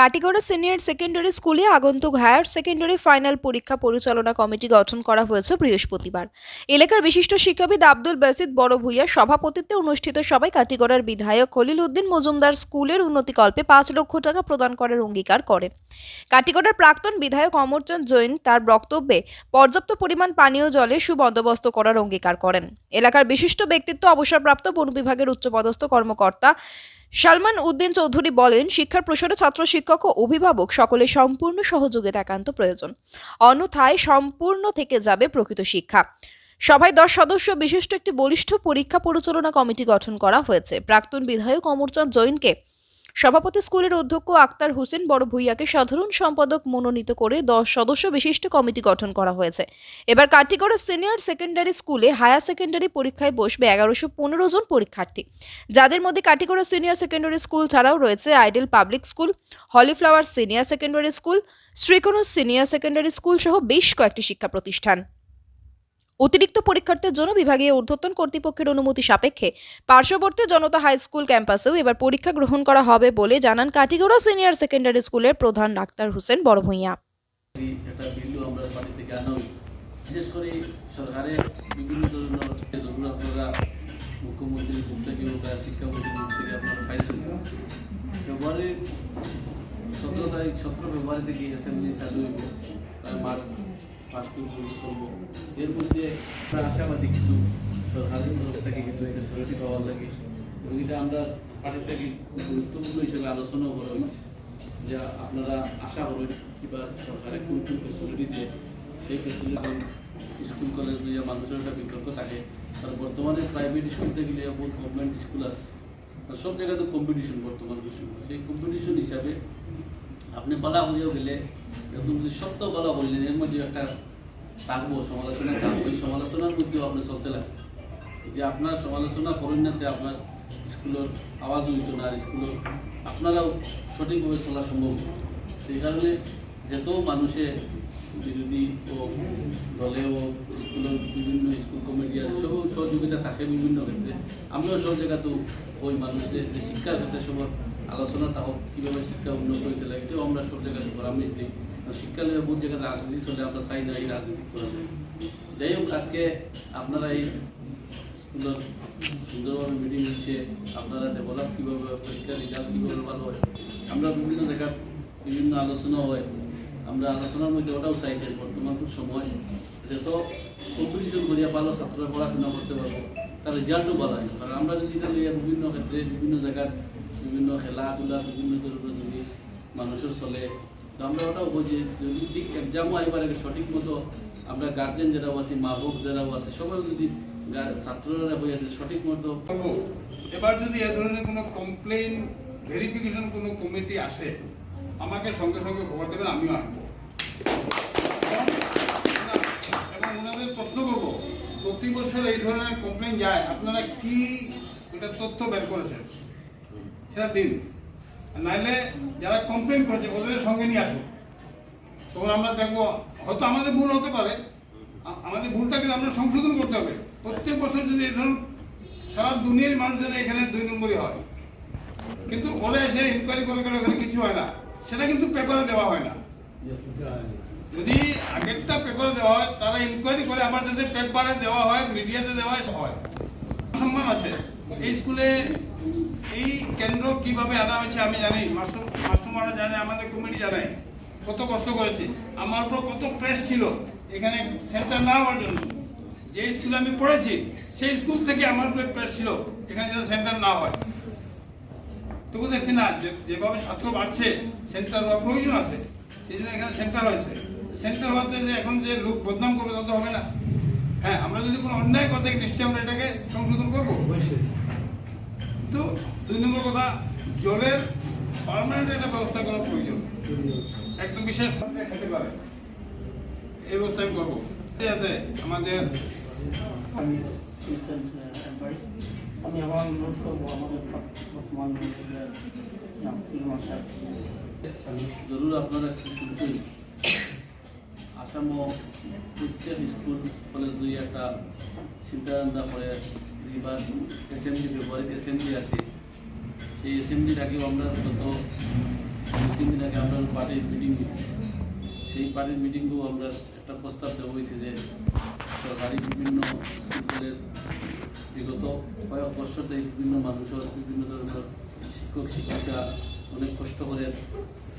Katigorah senior secondary স্কুলে আগন্তুক higher secondary final পরীক্ষা পরিচালনা কমিটি গঠন করা হয়েছে বৃহস্পতিবার। এলাকার বিশিষ্ট শিক্ষাবিদ আব্দুল বাসিদ বড় ভূঁইয়ার সভাপতিত্বে অনুষ্ঠিত সভায় কাটিগড়ার বিধায়ক খলিল উদ্দিন মজুমদার স্কুলের উন্নতিকল্পে পাঁচ লক্ষ টাকা প্রদান করার অঙ্গীকার করেন। কাটিগড়ার প্রাক্তন বিধায়ক অমরচাঁদ জৈন তার বক্তব্যে পর্যাপ্ত পরিমাণ পানীয় জলের সুবন্দোবস্ত করার অঙ্গীকার করেন। এলাকার বিশিষ্ট ব্যক্তিত্ব অবসরপ্রাপ্ত বন বিভাগের উচ্চপদস্থ কর্মকর্তা সালমান উদ্দিন চৌধুরী বলেন, শিক্ষার প্রসারে ছাত্র শিক্ষক ও অভিভাবক সকলে সম্পূর্ণ সহযোগিতা একান্ত প্রয়োজন। অন্যথায় সম্পূর্ণ থেকে যাবে প্রকৃত শিক্ষা। সভায় দশ সদস্য, বিশিষ্ট একটি বলিষ্ঠ পরীক্ষা পরিচালনা কমিটি গঠন করা হয়েছে। প্রাক্তন বিধায়ক অমরচাঁদ জৈনকে সভাপতি স্কুলের অধ্যক্ষ আক্তার হোসেন বড় ভূঁইয়াকে সাধারণ সম্পাদক মনোনীত করে দশ সদস্য বিশিষ্ট কমিটি গঠন করা হয়েছে। এবার কাটিগড়া সিনিয়র সেকেন্ডারি স্কুলে হায়ার সেকেন্ডারি পরীক্ষায় বসবে এগারোশো পনেরো জন পরীক্ষার্থী। যাদের মধ্যে কাটিগড়া সিনিয়র সেকেন্ডারি স্কুল ছাড়াও রয়েছে ideal public school, Holy Flower senior secondary school Srikona senior secondary school সহ বেশ কয়েকটি শিক্ষা প্রতিষ্ঠান। অতিরিক্ত পরীক্ষার্থীর জন্য বিভাগীয় ঊর্ধ্বতন কর্তৃপক্ষের অনুমতি সাপেক্ষে পার্শ্ববর্তী জনতা হাই স্কুল ক্যাম্পাসেও এবার পরীক্ষা গ্রহণ করা হবে বলে জানান কাটিগড়া সিনিয়র সেকেন্ডারি স্কুলের প্রধান ডাক্তার হোসেন বড়ভূঁইয়া। বিশেষ ফেব্রুয়ারি সতেরো তারিখ, সতেরো ফেব্রুয়ারি থেকে অ্যাসেম্বলি চালু হইব তার মার্চ এর মধ্যে আমরা আশাবাদী কিছু ফেসিলিটি পাওয়ার এটা আমরা গুরুত্বপূর্ণ হিসেবে আলোচনাও করা হয়েছে। যে আপনারা আশা করবেন কিংবা সরকারে কোন কোন ফেসিলিটি দিয়ে, সেই ফেসিলিটি স্কুল কলেজ দিয়ে একটা বিকল্প থাকে আর বর্তমানে প্রাইভেট স্কুল থেকে বহুত গভর্নমেন্ট স্কুল আছে। সব জায়গাতে কম্পিটিশন বর্তমান সেই কম্পিটিশন হিসাবে আপনি বালা করিয়াও গেলে একদম যদি সত্য বালা করলেন এর মধ্যে একটা থাকব, সমালোচনা থাকব। এই সমালোচনার মধ্যেও আপনি চলতে লাগে যে আপনার সমালোচনা করেন না আপনার স্কুলের আওয়াজ হইত না, আর স্কুলের আপনারাও সঠিকভাবে চলা সম্ভব সেই কারণে যত মানুষে বিরোধী ও দলে ও স্কুলের বিভিন্ন স্কুল কমিটি আছে, সব সহযোগিতা থাকে বিভিন্ন ক্ষেত্রে। আমিও সব জায়গাতেও ওই মানুষদের যে শিক্ষার ক্ষেত্রে সবার আলোচনা থাকুক কীভাবে শিক্ষা উন্নত হইতে লাগে, এটাও আমরা সব জায়গাতে পরামর্শ দিই। শিক্ষা নিয়ে বহু জায়গায় রাজনীতি চলে, আমরা চাই না এই রাজনীতি করা যাই হোক, আজকে আপনারা এই স্কুলের সুন্দরভাবে মিটিং হচ্ছে, আপনারা ডেভেলপ কীভাবে পরীক্ষার রেজাল্ট কীভাবে ভালো হয়, আমরা বিভিন্ন জায়গায় বিভিন্ন আলোচনা হয়। আমরা আলোচনার মধ্যে ওটাও চাই যে বর্তমান সময়, যত কম্পিটিশন করিয়া ভালো ছাত্ররা পড়াশোনা করতে পারব তার রেজাল্টও ভালো হয় কারণ আমরা যদি লইয়া বিভিন্ন ক্ষেত্রে, বিভিন্ন জায়গার বিভিন্ন খেলাধুলা, বিভিন্ন ধরনের জিনিস মানুষের চলে, তো আমরা ওটাও বুঝি। যদি ঠিক এক্সামও এবার সঠিক মতো আমরা গার্জেন যারাও আছি মা বাপ যারাও আছে, সবাই যদি ছাত্ররা হয়ে আছে, সঠিক মতো এবার যদি এ ধরনের কোনো কমপ্লেন ভেরিফিকেশন কোনো কমিটি আসে, আমাকে সঙ্গে সঙ্গে খবর দেবেন, আমিও আনব এবং ওনাদের প্রশ্ন করব প্রতি বছর এই ধরনের কমপ্লেন যায়, আপনারা কি এটা তথ্য বের করেছেন? সেটা দিন। নাইলে যারা কমপ্লেন করেছে, ওদের সঙ্গে নিয়ে আসুন। তখন আমরা দেখব, হয়তো আমাদের ভুল হতে পারে। আমাদের ভুলটাকে আমরা সংশোধন করতে হবে। প্রত্যেক বছর যদি এই ধরুন সারা দুনিয়ার মানুষদের এখানে দুই নম্বরই হয়। কিন্তু ওরা এসে ইনকোয়ারি করে করে ওখানে কিছু হয় না। সেটা কিন্তু পেপারে দেওয়া হয় না। যদি আগেরটা পেপারে দেওয়া হয়, তারা ইনকোয়ারি করে আবার যাতে পেপারে দেওয়া হয় মিডিয়াতে দেওয়া হয় সম্মান আছে। এই স্কুলে এই কেন্দ্র কীভাবে আনা হয়েছে আমি জানি। মাস্টার মাস্টারমারা জানে, আমাদের কমিটি জানে কত কষ্ট করেছি। আমার উপর কত প্রেস ছিল এখানে সেন্টার না হওয়ার জন্য। যে স্কুলে আমি পড়েছি, সেই স্কুল থেকে আমার উপরে প্রেস ছিল, এখানে যেন সেন্টার না হয়। তবু দেখছি না যেভাবে ছাত্র বাড়ছে সেন্টার প্রয়োজন আছে। সেই জন্য এখানে সেন্টার হয়েছে। সেন্টার হওয়াতে যে এখন যে লোক বদনাম করবে তত হবে না। হ্যাঁ আমরা যদি কোনো অন্যায় করতে নিশ্চয়ই আমরা এটাকে সংশোধন করব। তো দুই নম্বর কথা জলের পার্মানেন্ট একটা ব্যবস্থা করা প্রয়োজন। একদম বিশেষ খেতে পারে। এই ব্যবস্থা আমি করব। যাতে আমাদের আমি আমার অনুরোধ করব আমাদের বর্তমান জরুর আপনারা একটু শুনতেই আসামও প্রত্যেক স্কুল কলেজ দুই একটা চিন্তাধারা করে এবার এসএমডি ফেব্রুয়ারিতে এসএমডি আছে। সেই এসএমডিটাকেও আমরা দুই, তিন দিন আগে আমরা পার্টির মিটিং সেই পার্টির মিটিংকেও আমরা একটা প্রস্তাব দেওয়া হয়েছে যে সরকারি বিভিন্ন স্কুল কলেজ বিগত কয়েক বছর বিভিন্ন মানুষের, বিভিন্ন ধরনের শিক্ষক, শিক্ষিকা অনেক কষ্ট করে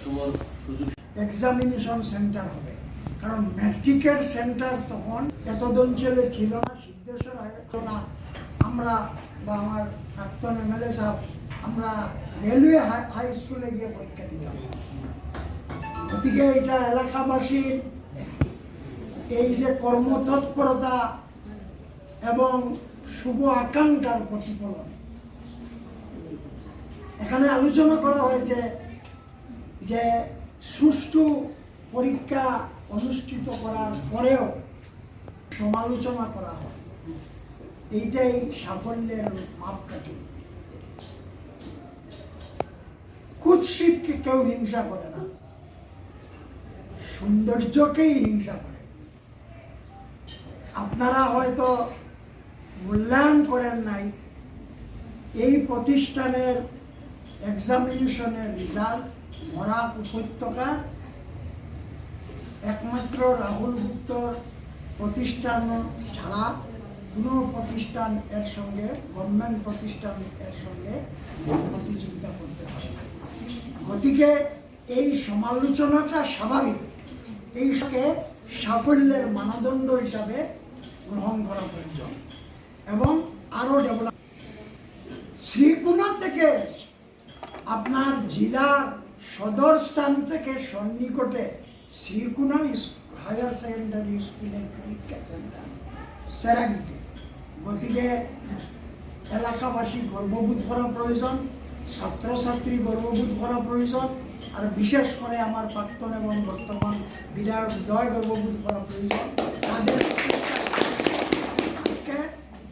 সবার সুযোগ এক্সামিনেশন সেন্টার হবে। কারণ ম্যাট্রিকের সেন্টার তখন এত অঞ্চলে ছিল না, সিদ্ধেশ্বর না আমরা বা আমার প্রাক্তন এমএলএ সাহেব, আমরা রেলওয়ে হাই স্কুলে গিয়ে পরীক্ষা দিতাম গতিকে এটা এলাকাবাসীর এই যে কর্মতৎপরতা এবং শুভ আকাঙ্ক্ষার প্রতিফলন। এখানে আলোচনা করা হয়েছে যে সুষ্ঠু পরীক্ষা অনুষ্ঠিত করার পরেও সমালোচনা করা হয়। এইটাই সাফল্যের মাপকাঠি। কুৎসিতকে কেউ হিংসা করে না। সৌন্দর্যকেই হিংসা করে। আপনারা হয়তো মূল্যায়ন করেন নাই। এই প্রতিষ্ঠানের এক্সামিনেশনের রেজাল্ট মরাক উপত্যকা একমাত্র রাহুল গুপ্তর প্রতিষ্ঠান ছাড়া কোনো প্রতিষ্ঠান এর সঙ্গে গভর্নমেন্ট প্রতিষ্ঠান এর সঙ্গে প্রতিযোগিতা করতে পারে গতিকে এই সমালোচনাটা স্বাভাবিক। এইকে সাফল্যের মানদণ্ড হিসাবে গ্রহণ করা প্রয়োজন এবং আরও ডেভেলপ শ্রীকুনা থেকে আপনার জেলার সদর স্থান থেকে সন্নিকটে শ্রীকুনা হায়ার সেকেন্ডারি স্কুলের পরীক্ষা সেন্টার সেরাগিতে গতিকে এলাকাবাসী গর্ববোধ করা প্রয়োজন, ছাত্রছাত্রী গর্ববোধ করা প্রয়োজন, আর বিশেষ করে আমার প্রাক্তন এবং বর্তমান বিধায়ক জয় গর্ববোধ করা প্রয়োজন। তাদের আজকে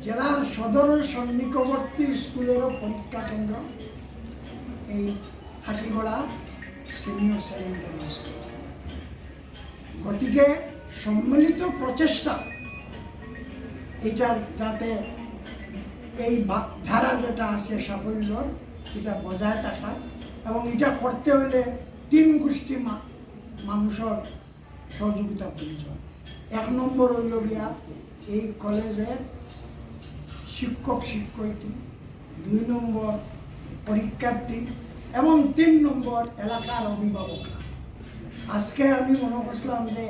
জেলার সদরের সন্নিকটবর্তী স্কুলেরও পরীক্ষা কেন্দ্র, এই খাটিগড়া সিনিয়র সেকেন্ডারি স্কুল গতিকে সম্মিলিত প্রচেষ্টা এটার যাতে এই ধারা যেটা আছে সাফল্য এটা বজায় থাকা এবং এটা করতে হলে তিন গোষ্ঠী মানুষের সহযোগিতা প্রয়োজন এক নম্বর হইল গিয়া, এই কলেজের শিক্ষক শিক্ষয়িত্রী দুই নম্বর পরীক্ষার্থী এবং তিন নম্বর এলাকার অভিভাবকরা আজকে আমি মনে করছিলাম যে